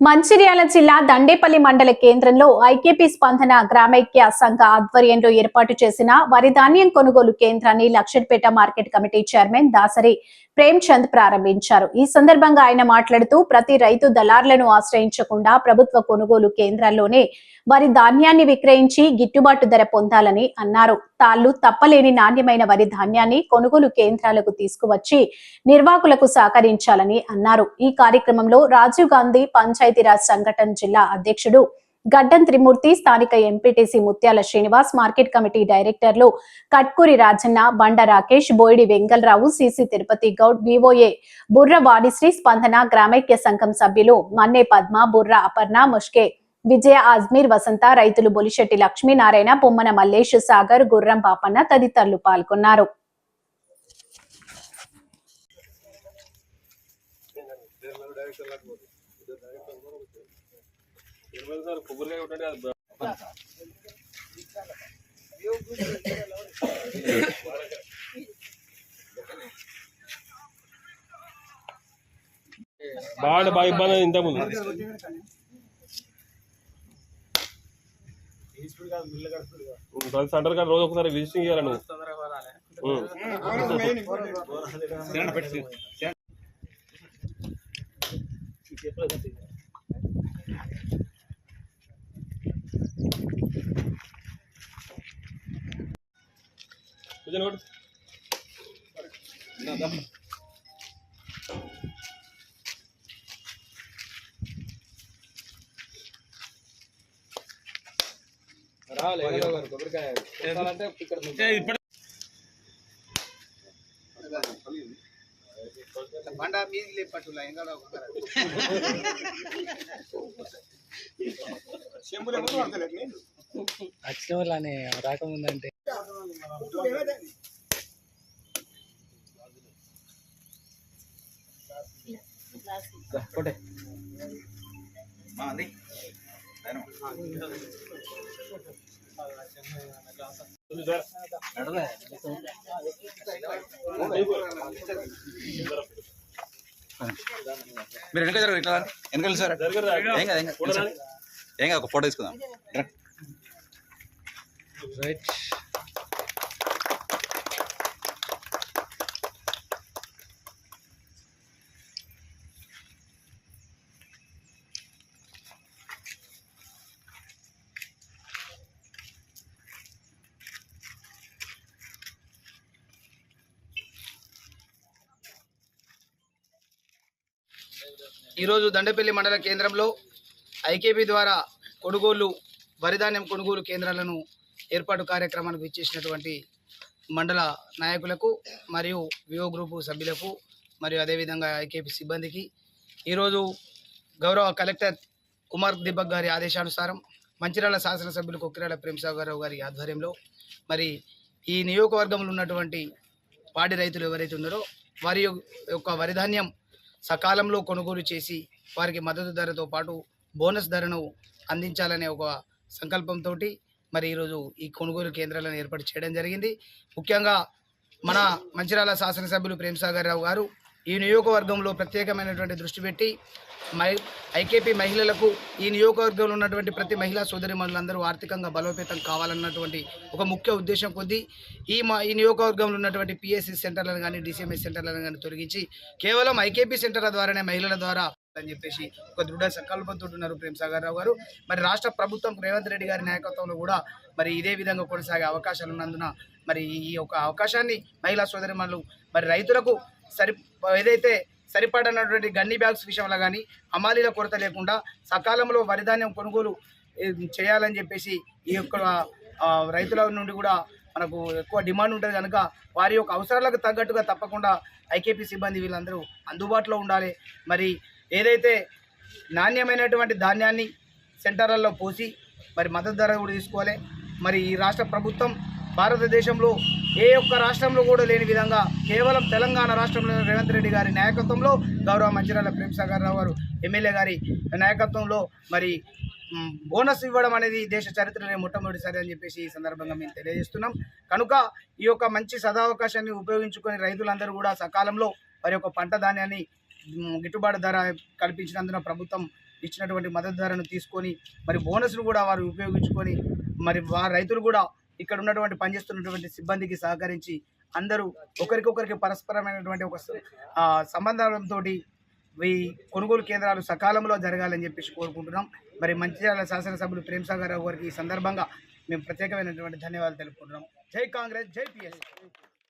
మంచిర్యాల జిల్లా దండేపల్లి మండల కేంద్రంలో ఐకేపీ స్పందన గ్రామైక్య సంఘ ఆధ్వర్యంలో ఏర్పాటు చేసిన వరి ధాన్యం కొనుగోలు కేంద్రాన్ని Luxettipet market committee chairman Dasari Prem Chand ప్రారంభించారు. ఈ సందర్భంగా ఆయన మాట్లాడుతూ ప్రతి రైతు దళార్లను ఆశ్రయించకుండా ప్రభుత్వ కొనుగోలు కేంద్రాల్లోనే వరి ధాన్యాన్ని విక్రయించి గిట్టుబాటు ధర పొందాలని అన్నారు. తాళ్ళు తప్పలేని నాణ్యమైన వరి ధాన్యాన్ని కొనుగోలు కేంద్రాలకు తీసుకువచ్చి నిర్వాహకులకు సహకరించాలని అన్నారు. ఈ కార్యక్రమంలో రాజీవ్ గాంధీ పంచాయతీరాజ్ సంఘటన జిల్లా అధ్యక్షుడు గడ్డం త్రిమూర్తి స్థానిక ఎంపీటీసీ ముత్యాల శ్రీనివాస్ మార్కెట్ కమిటీ డైరెక్టర్లు కట్కూరి రాజన్న బండ రాకేష్ బోయిడి వెంగళరావు సిసి తిరుపతి గౌడ్ వివోఏ బుర్ర వాణిశ్రీ స్పందన గ్రామైక్య సంఘం సభ్యులు మన్నే పద్మ బుర్ర అపర్ణ ముష్కే విజయ అజ్మీర్ వసంత రైతులు బొలిశెట్టి లక్ష్మీనారాయణ పొమ్మన మల్లేష్ సాగర్ గుర్రం పాపన్న తదితరులు పాల్గొన్నారు. బాగా బాగా ఇబ్బంది అయింది ఇంతకుముందు ప్రతి సెంటర్ కాడ రోజు ఒకసారి విజిటింగ్ చేయాలి నువ్వు కొట్టు. బండ మీదికి లేపట్టులా ఇంకా వచ్చిన వాళ్ళని రాకముందంటే మీరు వెనక జరగరు ఇట్లా వెనకాల సార్? ఏం కాదు ఏం కాదు. ఒక ఫోటో తీసుకుందాం. రైట్. ఈరోజు దండపల్లి మండల కేంద్రంలో ఐకేపీ ద్వారా కొనుగోలు వరిధాన్యం కొనుగోలు కేంద్రాలను ఏర్పాటు కార్యక్రమానికి ఇచ్చేసినటువంటి మండల నాయకులకు మరియు వివో గ్రూపు సభ్యులకు మరియు అదేవిధంగా ఐకేపీ సిబ్బందికి ఈరోజు గౌరవ కలెక్టర్ కుమార్ దీపక్ గారి ఆదేశానుసారం మంచిర్యాల శాసనసభ్యులు కొక్కిరాల ప్రేమసాగరరావు గారి ఆధ్వర్యంలో మరి ఈ నియోజకవర్గంలో ఉన్నటువంటి పాడి రైతులు ఎవరైతే ఉన్నారో వారి యొక్క వరిధాన్యం సకాలంలో కొనుగోలు చేసి వారికి మద్దతు ధరతో పాటు బోనస్ ధరను అందించాలనే ఒక సంకల్పంతో మరి ఈరోజు ఈ కొనుగోలు కేంద్రాలను ఏర్పాటు చేయడం జరిగింది. ముఖ్యంగా మన మంచిర్యాల శాసనసభ్యులు ప్రేమసాగర్ రావు గారు ఈ నియోజకవర్గంలో ప్రత్యేకమైనటువంటి దృష్టి పెట్టి మై ఐకేపీ మహిళలకు ఈ నియోజకవర్గంలో ఉన్నటువంటి ప్రతి మహిళా సోదరి మనులందరూ ఆర్థికంగా బలోపేతం కావాలన్నటువంటి ఒక ముఖ్య ఉద్దేశం కొద్దీ ఈ మా ఈ నియోజకవర్గంలో ఉన్నటువంటి పిఎస్సి సెంటర్లను కానీ డిసిఎంఎస్ సెంటర్లను కానీ తొలగించి కేవలం ఐకేపీ సెంటర్ల ద్వారానే మహిళల ద్వారా అని చెప్పేసి ఒక దృఢ సంకల్పంతో ఉన్నారు ప్రేమ్ సాగర్ రావు గారు. మరి రాష్ట్ర ప్రభుత్వం రేవంత్ రెడ్డి గారి నాయకత్వంలో కూడా మరి ఇదే విధంగా కొనసాగే అవకాశాలు ఉన్నందున మరి ఈ యొక్క అవకాశాన్ని మహిళా సోదరిమణులు మరి రైతులకు సరి ఏదైతే సరిపడనటువంటి గన్ని బ్యాగ్స్ విషయంలో కానీ హమాలీల కొరత లేకుండా సకాలంలో వరిధాన్యం కొనుగోలు చేయాలని చెప్పేసి ఈ యొక్క రైతుల నుండి కూడా మనకు ఎక్కువ డిమాండ్ ఉంటుంది కనుక వారి యొక్క అవసరాలకు తగ్గట్టుగా తప్పకుండా ఐకేపీ సిబ్బంది వీళ్ళందరూ అందుబాటులో ఉండాలి. మరి ఏదైతే నాణ్యమైనటువంటి ధాన్యాన్ని సెంటర్లలో పోసి మరి మద్దతు ధర కూడా తీసుకోవాలి. మరి ఈ రాష్ట్ర ప్రభుత్వం భారతదేశంలో ఏ ఒక్క రాష్ట్రంలో కూడా లేని విధంగా కేవలం తెలంగాణ రాష్ట్రంలో రేవంత్ రెడ్డి గారి నాయకత్వంలో గౌరవ మంచిర్యాల ప్రేమ్ సాగర్ రావు గారు ఎమ్మెల్యే గారి నాయకత్వంలో మరి బోనస్ ఇవ్వడం అనేది దేశ చరిత్రలో మొట్టమొదటిసారి అని చెప్పేసి ఈ సందర్భంగా మేము తెలియజేస్తున్నాం. కనుక ఈ యొక్క మంచి సదావకాశాన్ని ఉపయోగించుకొని రైతులందరూ కూడా సకాలంలో వారి యొక్క పంట ధాన్యాన్ని గిట్టుబాటు ధర కల్పించినందున ప్రభుత్వం ఇచ్చినటువంటి మద్దతు ధరను తీసుకొని మరి బోనస్ను కూడా వారు ఉపయోగించుకొని మరి వారి రైతులు కూడా ఇక్కడ ఉన్నటువంటి పనిచేస్తున్నటువంటి సిబ్బందికి సహకరించి అందరూ ఒకరికొకరికి పరస్పరమైనటువంటి ఒక సంబంధాలతో ఈ కొనుగోలు కేంద్రాలు సకాలంలో జరగాలని చెప్పేసి కోరుకుంటున్నాం. మరి మంచిర్యాల శాసనసభ్యులు ప్రేమ్ సాగర్ రావు గారికి ఈ సందర్భంగా మేము ప్రత్యేకమైనటువంటి ధన్యవాదాలు తెలుపుకుంటున్నాం. జై కాంగ్రెస్ జై పిఎస్